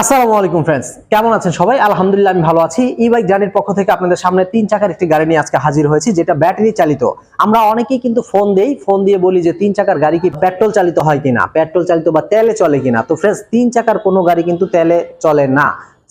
আসসালামু আলাইকুম ফ্রেন্ডস কেমন আছেন সবাই? আলহামদুলিল্লাহ আমি ভালো আছি। ই বাইক জার্নির পক্ষ থেকে আপনাদের সামনে তিন চাকার একটি গাড়ি নিয়ে আজকে হাজির হয়েছি, যেটা ব্যাটারি চালিত। আমরা অনেকেই কিন্তু ফোন দেই ফোন দিয়ে বলি যে তিন চাকার গাড়ি কি পেট্রোল চালিত হয় কিনা পেট্রোল চালিত বা তেলে চলে কিনা। তো ফ্রেন্ডস তিন চাকার কোনো গাড়ি কিন্তু তেলে চলে না।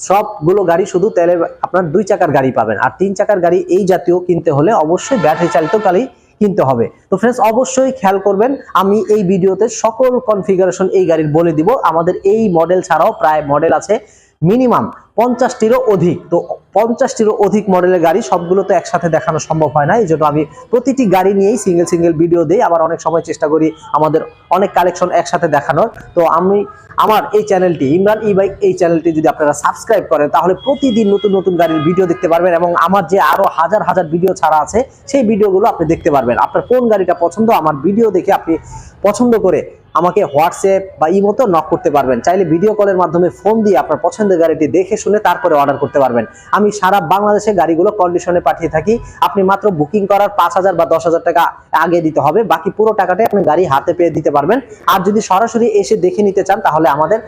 সবগুলো গাড়ি শুধু তেলে, আপনার দুই চাকার গাড়ি পাবেন। আর তিন চাকার গাড়ি এই জাতীয় কিনতে হলে অবশ্যই ব্যাটারি চালিত গাড়ি কিনতে হবে। তো ফ্রেন্ডস অবশ্যই খেয়াল করবেন, আমি এই ভিডিওতে সকল কনফিগারেশন এই গাড়ির বলে দিব। আমাদের এই মডেল ছাড়াও প্রায় মডেল আছে মিনিমাম পঞ্চাশটিরও অধিক। তো পঞ্চাশটিরও অধিক মডেলের গাড়ি সবগুলো তো একসাথে দেখানো সম্ভব হয় না। এই জন্য আমি প্রতিটি গাড়ি নিয়েই সিঙ্গেল সিঙ্গেল ভিডিও দিই। আবার অনেক সময় চেষ্টা করি আমাদের অনেক কালেকশন একসাথে দেখানোর। তো আমি, আমার এই চ্যানেলটি ইমরান ই বাইক এই চ্যানেলটি যদি আপনারা সাবস্ক্রাইব করেন, তাহলে প্রতিদিন নতুন নতুন গাড়ির ভিডিও দেখতে পারবেন এবং আমার যে আরও হাজার হাজার ভিডিও ছাড়া আছে, সেই ভিডিওগুলো আপনি দেখতে পারবেন। আপনার কোন গাড়িটা পছন্দ, আমার ভিডিও দেখে আপনি পছন্দ করে আমাকে হোয়াটসঅ্যাপ বা ইমোতে নক করতে পারবেন। চাইলে ভিডিও কলের মাধ্যমে ফোন দিয়ে আপনার পছন্দের গাড়িটি দেখে শুনে তারপরে অর্ডার করতে পারবেন। আমি সারা বাংলাদেশে গাড়িগুলো কন্ডিশনে পাঠিয়ে থাকি। আপনি মাত্র বুকিং করার পাঁচ হাজার বা দশ হাজার টাকা আগে দিতে হবে। বাকি পুরো টাকাটাই আপনি গাড়ি হাতে পেয়ে দিতে পারবেন। আর যদি সরাসরি এসে দেখে নিতে চান, তাহলে আমাদের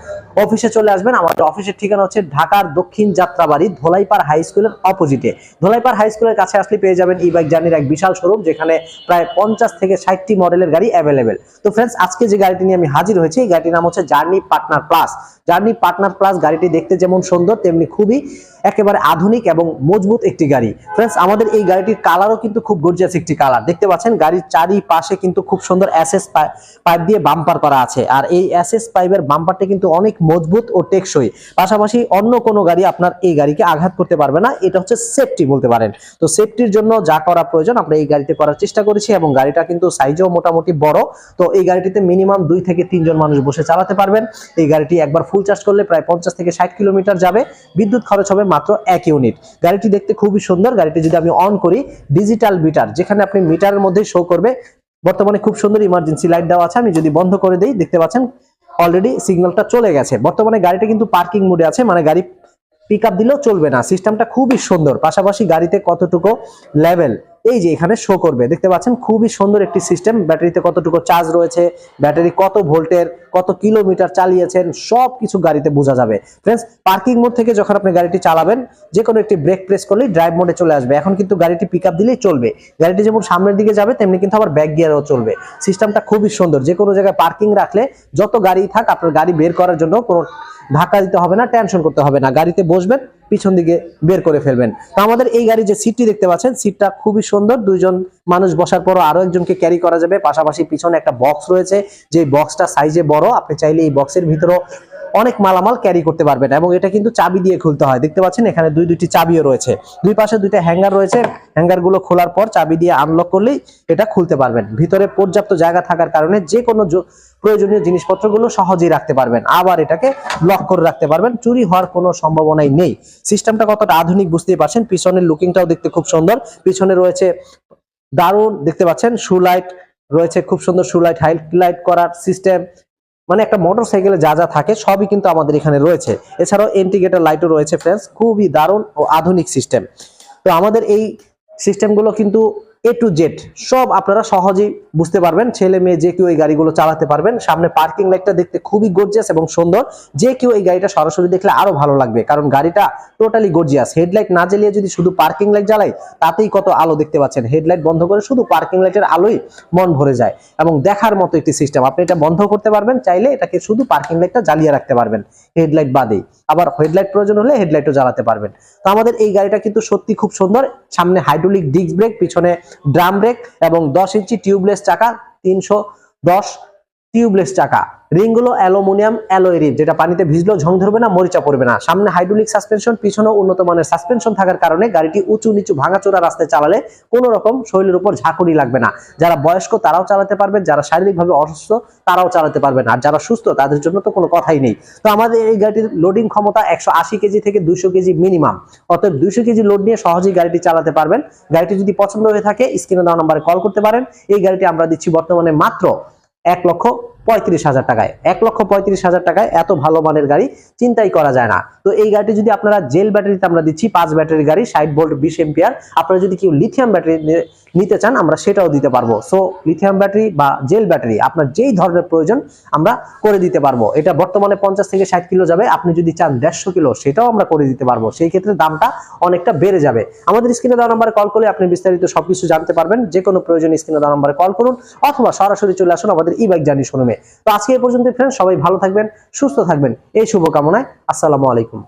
অফিসে চলে আসবেন। আমাদের অফিসের ঠিকানা হচ্ছে ঢাকার দক্ষিণ যাত্রাবাড়ি, ধোলাইপাড় হাই স্কুলের অপোজিটে ধোলাইপাড় হাই স্কুলের কাছে আসলে পেয়ে যাবেন ই বাইক জার্নির এক বিশাল শোরুম যেখানে প্রায় পঞ্চাশ থেকে ষাটটি মডেলের গাড়ি অ্যাভেলেবেল তো ফ্রেন্ডস আজকে যে গাড়িটি নিয়ে আমি হাজির হয়েছি, এই গাড়িটির নাম হচ্ছে journey partner plus journey partner plus গাড়িটি দেখতে যেমন সুন্দর, তেমনি খুবই একেবারে আধুনিক এবং মজবুত একটি গাড়ি। ফ্রেন্ডস আমাদের এই গাড়িটির কালারও কিন্তু খুব গর্জিয়াস একটি কালার দেখতে পাচ্ছেন, গাড়ির চারিপাশে কিন্তু খুব সুন্দর এসএস পাইপ দিয়ে বাম্পার করা আছে। আর এই এসএস পাইপের বাম্পারটা কিন্তু অনেক মজবুত ও টেকসই। পাশাপাশি অন্য কোনো গাড়ি আপনার এই গাড়িকে আঘাত করতে পারবে না। এটা হচ্ছে সেফটি বলতে পারেন। তো সেফটির জন্য যা করা প্রয়োজন, আমরা এই গাড়িতে করার চেষ্টা করেছি এবং গাড়িটা কিন্তু সাইজও মোটামুটি বড়। তো এই গাড়িটিতে মিনিমাম দুই থেকে তিনজন মানুষ বসে চালাতে পারবেন। এই গাড়িটি একবার ফুল চার্জ করলে প্রায় পঞ্চাশ থেকে ষাট কিলোমিটার যাবে। বিদ্যুৎ খরচ হবে মাত্র এক ইউনিট গাড়িটি দেখতে খুবই সুন্দর। গাড়িটি যদি আমি অন করি ডিজিটাল মিটার যেখানে আপনি মিটারের মধ্যে শো করবে, বর্তমানে খুব সুন্দর ইমার্জেন্সি লাইট দেওয়া আছে। আমি যদি বন্ধ করে দিই, দেখতে পাচ্ছেন অলরেডি সিগন্যালটা চলে গেছে। বর্তমানে গাড়িটা কিন্তু পার্কিং মোডে আছে মানে গাড়ি পিক আপ দিলেও চলবে না। সিস্টেমটা খুবই সুন্দর। পাশাপাশি গাড়িতে কতটুকু লেভেল এই যে এখানে শো করবে, দেখতে পাচ্ছেন খুবই সুন্দর একটি সিস্টেম ব্যাটারিতে কতটুকু চার্জ রয়েছে, ব্যাটারি কত ভোল্টের, কত কিলোমিটার চালিয়েছেন সব কিছু গাড়িতে বোঝা যাবে। ফ্রেন্ডস পার্কিং মোড থেকে যখন আপনি গাড়িটি চালাবেন যে কোনো একটি ব্রেক প্রেস করলেই ড্রাইভ মোডে চলে আসবে। এখন কিন্তু গাড়িটি পিক দিলেই চলবে। গাড়িটি যেমন সামনের দিকে যাবে, তেমনি কিন্তু আবার ব্যাক গিয়ারও চলবে। সিস্টেমটা খুবই সুন্দর। যে কোনো জায়গায় পার্কিং রাখলে যত গাড়ি থাক, আপনার গাড়ি বের করার জন্য কোনো ধাক্কা দিতে হবে না টেনশন করতে হবে না। গাড়িতে বসবেন পিছন দিকে বের করে ফেলবেন। তো আমাদের এই গাড়ির যে সিটটি দেখতে পাচ্ছেন সিটটা খুবই সুন্দর। দুইজন মানুষ বসার পরও আরও একজনকে ক্যারি করা যাবে। পাশাপাশি পিছনে একটা বক্স রয়েছে, যে বক্সটা সাইজে বড়, আপনি চাইলে এই বক্সের ভিতরেও অনেক মালামাল ক্যারি করতে পারবেন এবং এটা কিন্তু চাবি দিয়ে খুলতে হয়। দেখতে পাচ্ছেন, এখানে দুই দুইটি চাবিও রয়েছে। দুই পাশে দুইটা হ্যাঙ্গার রয়েছে। হ্যাঙ্গারগুলো খোলার পর চাবি দিয়ে আনলক করলেই এটা খুলতে পারবেন। ভিতরে পর্যাপ্ত জায়গা থাকার কারণে যে কোনো প্রয়োজনীয় জিনিসপত্রগুলো সহজেই রাখতে পারবেন। আবার এটাকে লক করে রাখতে পারবেন। চুরি হওয়ার কোনো সম্ভাবনাই নেই। সিস্টেমটা কতটা আধুনিক বুঝতেই পারছেন। পিছনের লুকিংটাও দেখতে খুব সুন্দর। পিছনে রয়েছে দারুণ, দেখতে পাচ্ছেন শু লাইট রয়েছে, খুব সুন্দর শু লাইট হাইলাইট করার সিস্টেম মানে একটা মোটর সাইকেলে যা যা থাকে, সবই কিন্তু আমাদের এখানে রয়েছে। এছাড়াও ইন্ডিকেটর লাইটও রয়েছে ফ্রেন্ডস খুবই দারুণ ও আধুনিক সিস্টেম তো আমাদের এই সিস্টেমগুলো কিন্তু এ টু জেড সব আপনারা সহজেই বুঝতে পারবেন। ছেলে মেয়ে যে কেউ এই গাড়িগুলো চালাতে পারবেন। সামনে পার্কিং লাইটটা দেখতে খুবই গর্জিয়াস এবং সুন্দর। যে কেউ এই গাড়িটা সরাসরি দেখলে আরও ভালো লাগবে। কারণ গাড়িটা টোটালি গর্জিয়াস হেডলাইট না জ্বালিয়ে যদি শুধু পার্কিং লাইট জ্বালাই, তাতেই কত আলো দেখতে পাচ্ছেন। হেডলাইট বন্ধ করে শুধু পার্কিং লাইটের আলোই মন ভরে যায়। এবং দেখার মতো একটি সিস্টেম আপনি এটা বন্ধ করতে পারবেন, চাইলে এটাকে শুধু পার্কিং লাইটটা জ্বালিয়ে রাখতে পারবেন। হেডলাইট বাদেই। আবার হেডলাইট প্রয়োজন হলে হেডলাইটও জ্বালাতে পারবেন। তো আমাদের এই গাড়িটা কিন্তু সত্যি খুব সুন্দর। সামনে হাইড্রোলিক ডিস্ক ব্রেক পিছনে ড্রাম ব্রেক এবং দশ ইঞ্চি টিউবলেস চাকা তিনশো দশ টিউবলেস চাকা। রিংগুলো অ্যালুমিনিয়াম অ্যালয় রিম যেটা পানিতে ভিজলেও ঝং ধরবে না, মরিচা পড়বে না। সামনে হাইড্রোলিক সাসপেনশন, পিছনে উন্নত মানের সাসপেনশন থাকার কারণে গাড়িটি উঁচু নিচু ভাঙাচোরা রাস্তায় চালালে কোনো রকম শরীরের উপর ঝাঁকুনি লাগবে না। যারা বয়স্ক, তারাও চালাতে পারবেন, যারা শারীরিকভাবে অসুস্থ, তারাও চালাতে পারবেন। আর যারা সুস্থ, তাদের জন্য তো কোনো কথাই নেই। তো আমাদের এই গাড়িটির লোডিং ক্ষমতা একশো আশি কেজি থেকে দুইশো কেজি মিনিমাম অতএব দুইশো কেজি লোড নিয়ে সহজেই গাড়িটি চালাতে পারবেন। গাড়িটি যদি পছন্দ হয়ে থাকে, স্ক্রিনে দেওয়া নাম্বারে কল করতে পারেন। এই গাড়িটি আমরা দিচ্ছি বর্তমানে মাত্র এক লক্ষ পঁয়ত্রিশ হাজার টাকায়। এক লক্ষ পঁয়ত্রিশ হাজার টাকায় এত ভালো মানের গাড়ি চিন্তাই করা যায় না। তো এই গাড়িটি যদি আপনারা জেল ব্যাটারিতে আমরা দিচ্ছি, পাঁচ ব্যাটারি গাড়ি, ষাট ভোল্ট, বিশ এম্পিয়ার, আপনারা যদি কেউ লিথিয়াম ব্যাটারি নিতে চান, আমরা সেটাও দিতে পারব। সো লিথিয়াম ব্যাটারি বা জেল ব্যাটারি আপনার যেই ধরনের প্রয়োজন, আমরা করে দিতে পারব। এটা বর্তমানে পঞ্চাশ থেকে ষাট কিলো যাবে, আপনি যদি চান দেড়শো কিলো, সেটাও আমরা করে দিতে পারব। সেই ক্ষেত্রে দামটা অনেকটা বেড়ে যাবে। আমাদের স্ক্রিনে দেওয়া নাম্বারে কল করলে আপনি বিস্তারিত সবকিছু জানতে পারবেন। যে কোনো প্রয়োজন স্ক্রিনে দেওয়া নাম্বারে কল করুন, অথবা সরাসরি চলে আসুন আমাদের ই বাইক জার্নি শোরুমে তো আজকে এই পর্যন্ত ফ্রেন্ড সবাই ভালো থাকবেন, সুস্থ থাকবেন। এই শুভকামনায়, আসসালামু আলাইকুম।